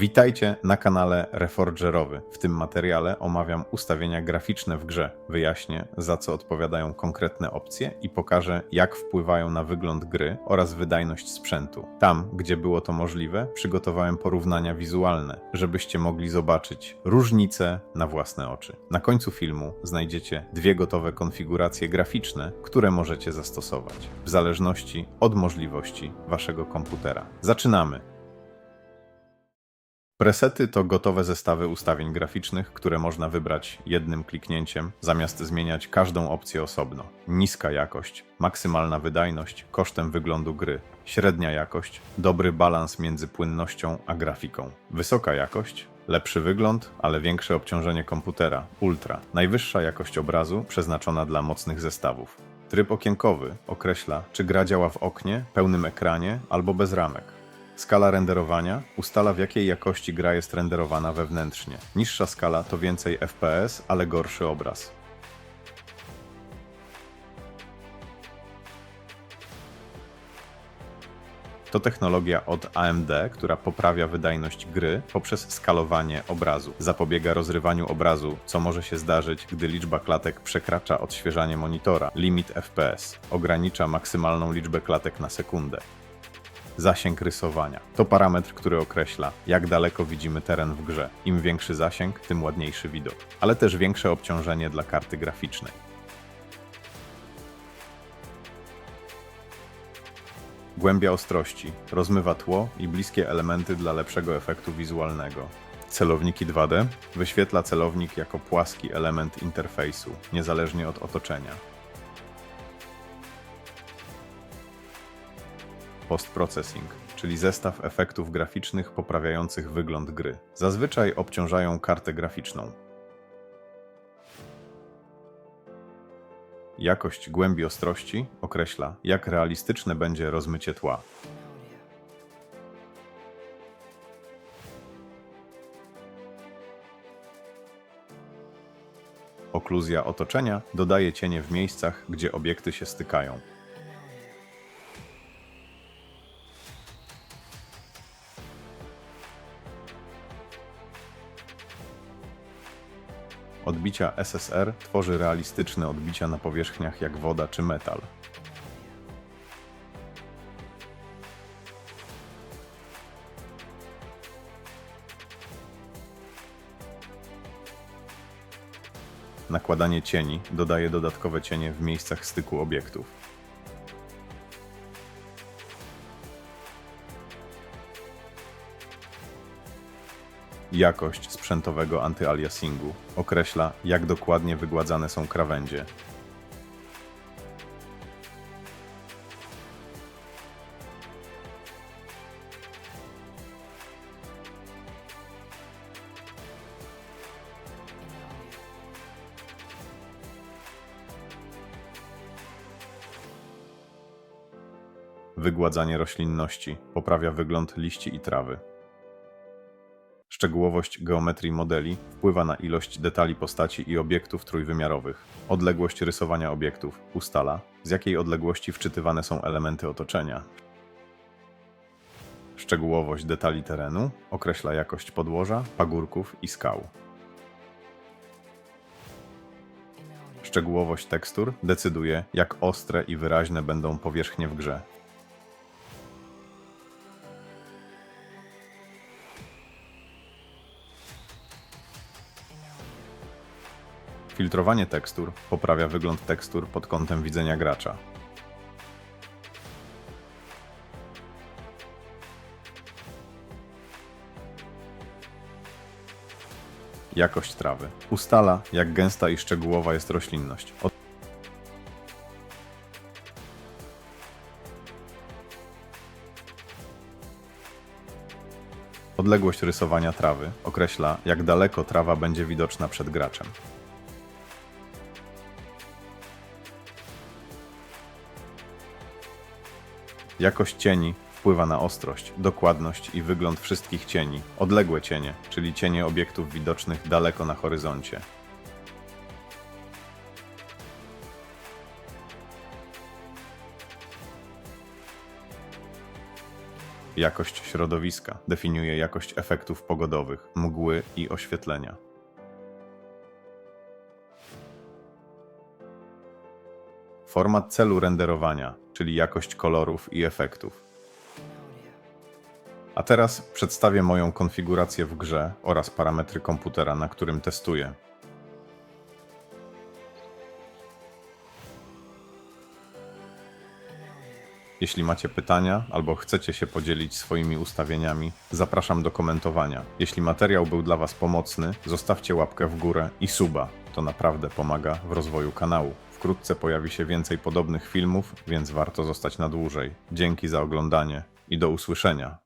Witajcie na kanale Reforgerowy. W tym materiale omawiam ustawienia graficzne w grze. Wyjaśnię, za co odpowiadają konkretne opcje i pokażę, jak wpływają na wygląd gry oraz wydajność sprzętu. Tam, gdzie było to możliwe, przygotowałem porównania wizualne, żebyście mogli zobaczyć różnice na własne oczy. Na końcu filmu znajdziecie dwie gotowe konfiguracje graficzne, które możecie zastosować, w zależności od możliwości waszego komputera. Zaczynamy! Presety to gotowe zestawy ustawień graficznych, które można wybrać jednym kliknięciem, zamiast zmieniać każdą opcję osobno. Niska jakość, maksymalna wydajność kosztem wyglądu gry, średnia jakość, dobry balans między płynnością a grafiką. Wysoka jakość, lepszy wygląd, ale większe obciążenie komputera, ultra, najwyższa jakość obrazu przeznaczona dla mocnych zestawów. Tryb okienkowy określa, czy gra działa w oknie, pełnym ekranie albo bez ramek. Skala renderowania ustala w jakiej jakości gra jest renderowana wewnętrznie. Niższa skala to więcej FPS, ale gorszy obraz. To technologia od AMD, która poprawia wydajność gry poprzez skalowanie obrazu. Zapobiega rozrywaniu obrazu, co może się zdarzyć, gdy liczba klatek przekracza odświeżanie monitora. Limit FPS ogranicza maksymalną liczbę klatek na sekundę. Zasięg rysowania to parametr, który określa, jak daleko widzimy teren w grze. Im większy zasięg, tym ładniejszy widok, ale też większe obciążenie dla karty graficznej. Głębia ostrości rozmywa tło i bliskie elementy dla lepszego efektu wizualnego. Celowniki 2D wyświetla celownik jako płaski element interfejsu, niezależnie od otoczenia. Post-processing, czyli zestaw efektów graficznych poprawiających wygląd gry. Zazwyczaj obciążają kartę graficzną. Jakość głębi ostrości określa, jak realistyczne będzie rozmycie tła. Okluzja otoczenia dodaje cienie w miejscach, gdzie obiekty się stykają. Odbicia SSR tworzy realistyczne odbicia na powierzchniach jak woda czy metal. Nakładanie cieni dodaje dodatkowe cienie w miejscach styku obiektów. Jakość sprzętowego antyaliasingu określa, jak dokładnie wygładzane są krawędzie. Wygładzanie roślinności poprawia wygląd liści i trawy. Szczegółowość geometrii modeli wpływa na ilość detali postaci i obiektów trójwymiarowych. Odległość rysowania obiektów ustala, z jakiej odległości wczytywane są elementy otoczenia. Szczegółowość detali terenu określa jakość podłoża, pagórków i skał. Szczegółowość tekstur decyduje, jak ostre i wyraźne będą powierzchnie w grze. Filtrowanie tekstur poprawia wygląd tekstur pod kątem widzenia gracza. Jakość trawy ustala, jak gęsta i szczegółowa jest roślinność. Od- Odległość rysowania trawy określa, jak daleko trawa będzie widoczna przed graczem. Jakość cieni wpływa na ostrość, dokładność i wygląd wszystkich cieni. Odległe cienie, czyli cienie obiektów widocznych daleko na horyzoncie. Jakość środowiska definiuje jakość efektów pogodowych, mgły i oświetlenia. Format celu renderowania, czyli jakość kolorów i efektów. A teraz przedstawię moją konfigurację w grze oraz parametry komputera, na którym testuję. Jeśli macie pytania albo chcecie się podzielić swoimi ustawieniami, zapraszam do komentowania. Jeśli materiał był dla Was pomocny, zostawcie łapkę w górę i suba. To naprawdę pomaga w rozwoju kanału. Wkrótce pojawi się więcej podobnych filmów, więc warto zostać na dłużej. Dzięki za oglądanie i do usłyszenia.